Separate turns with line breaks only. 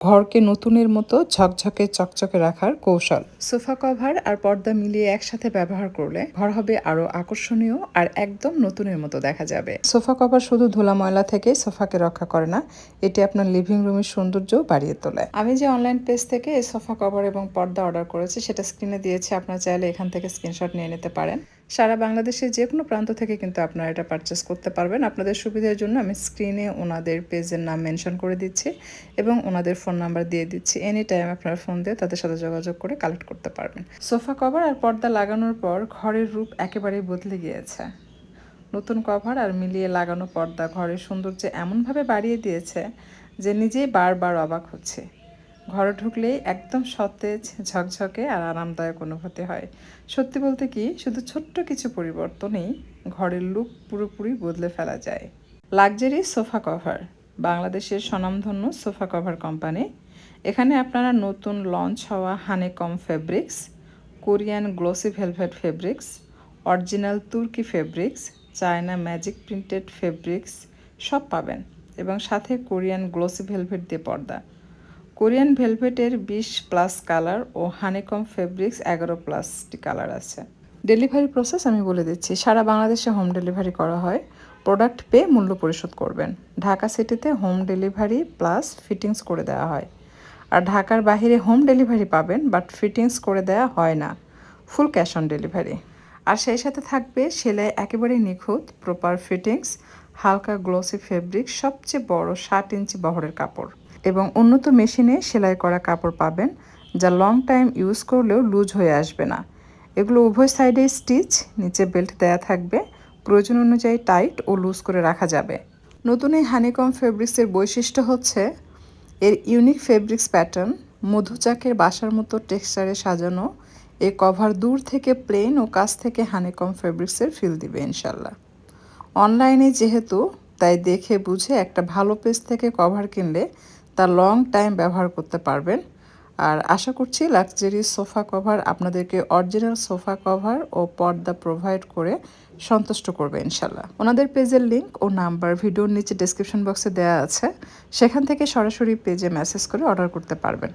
ঘরকে নতুনের মতো ঝকঝকে চকচকে রাখার কৌশল। সোফা কভার আর পর্দা মিলিয়ে একসাথে ব্যবহার করলে ঘর হবে আরও আকর্ষণীয় আর একদম নতুনের মতো দেখা যাবে। সোফা কভার শুধু ধুলা ময়লা থেকে সোফাকে রক্ষা করে না এটি আপনার লিভিং রুমের সৌন্দর্য বাড়িয়ে তোলে। আমি যে অনলাইন পেজ থেকে এই সোফা কভার এবং পর্দা অর্ডার করেছি সেটা স্ক্রিনে দিয়েছি আপনারা চাইলে এখান থেকে স্ক্রিনশট নিয়ে নিতে পারেন। সারা বাংলাদেশের যে কোনো প্রান্ত থেকে কিন্তু আপনারা এটা পারচেস করতে পারবেন। আপনাদের সুবিধার জন্য আমি স্ক্রিনে ওনাদের পেজের নাম মেনশন করে দিচ্ছি এবং ওনাদের ফোন নাম্বার দিয়ে দিচ্ছি। এনি টাইম আপনারা ফোন দিয়ে তাদের সাথে যোগাযোগ করে কালেক্ট করতে পারবেন। সোফা কভার আর পর্দা লাগানোর পর ঘরের রূপ একেবারেই বদলে গিয়েছে। নতুন কভার আর মিলিয়ে লাগানো পর্দা ঘরের সৌন্দর্য এমনভাবে বাড়িয়ে দিয়েছে যে নিজেই বারবার অবাক হচ্ছে। ঘরে ঢুকলেই একদম সতেজ, ঝকঝকে আর আরামদায়ক অনুভূতি হয়। সত্যি বলতে কি, শুধু ছোট্ট কিছু পরিবর্তনেই ঘরের লুক পুরোপুরি বদলে ফেলা যায়। লাক্সারি সোফা কভার, বাংলাদেশের স্বনামধন্য সোফা কভার কোম্পানি। এখানে আপনারা নতুন লঞ্চ হওয়া honeycomb fabrics, Korean glossy velvet fabrics, original তুর্কি fabrics, China magic printed fabrics সব পাবেন। এবং সাথে কোরিয়ান গ্লোসি ভেলভেট দিয়ে পর্দা। কোরিয়ান ভেলভেটের বিশ প্লাস কালার ও হানিকম ফেব্রিক্স এগারো প্লাসটি কালার আছে। ডেলিভারি প্রসেস আমি বলে দিচ্ছি, সারা বাংলাদেশে হোম ডেলিভারি করা হয়। প্রোডাক্ট পেয়ে মূল্য পরিশোধ করবেন। ঢাকা সিটিতে হোম ডেলিভারি প্লাস ফিটিংস করে দেওয়া হয়। আর ঢাকার বাইরে হোম ডেলিভারি পাবেন, বাট ফিটিংস করে দেওয়া হয় না। Full cash on delivery. আর সেই সাথে থাকবে সেলাই একেবারে নিখুঁত, প্রপার ফিটিংস, হালকা গ্লোসি ফেব্রিক, সবচেয়ে বড় ষাট ইঞ্চি বহরের কাপড়। এবং উন্নত মেশিনে সেলাই করা কাপড় পাবেন, যা লং টাইম ইউজ করলেও লুজ হয়ে আসবে না। এগুলো উভয় সাইডে স্টিচ নিচে বেল্ট দেয়া থাকবে। প্রয়োজন অনুযায়ী টাইট ও লুজ করে রাখা যাবে। নতুন এই হানিকম ফেব্রিক্সের বৈশিষ্ট্য হচ্ছে, এর ইউনিক ফেব্রিক্স প্যাটার্ন মধুচাকের বাসার মতো টেক্সচারে সাজানো এই কভার দূর থেকে প্লেন ও কাছ থেকে হানিকম ফেব্রিক্সের ফিল দিবে ইনশাল্লাহ অনলাইনে যেহেতু, তাই দেখে বুঝে একটা ভালো পেজ থেকে কভার কিনলে তা লং টাইম ব্যবহার করতে পারবেন। আর আশা করছি লাক্সারি সোফা কভার আপনাদেরকে অরিজিনাল সোফা কভার ও পর্দা প্রোভাইড করে সন্তুষ্ট করবে ইনশাল্লাহ ওনাদের পেজের লিঙ্ক ও নাম্বার ভিডিওর নিচে ডিসক্রিপশন বক্সে দেওয়া আছে। সেখান থেকে সরাসরি পেজে মেসেজ করে অর্ডার করতে পারবেন।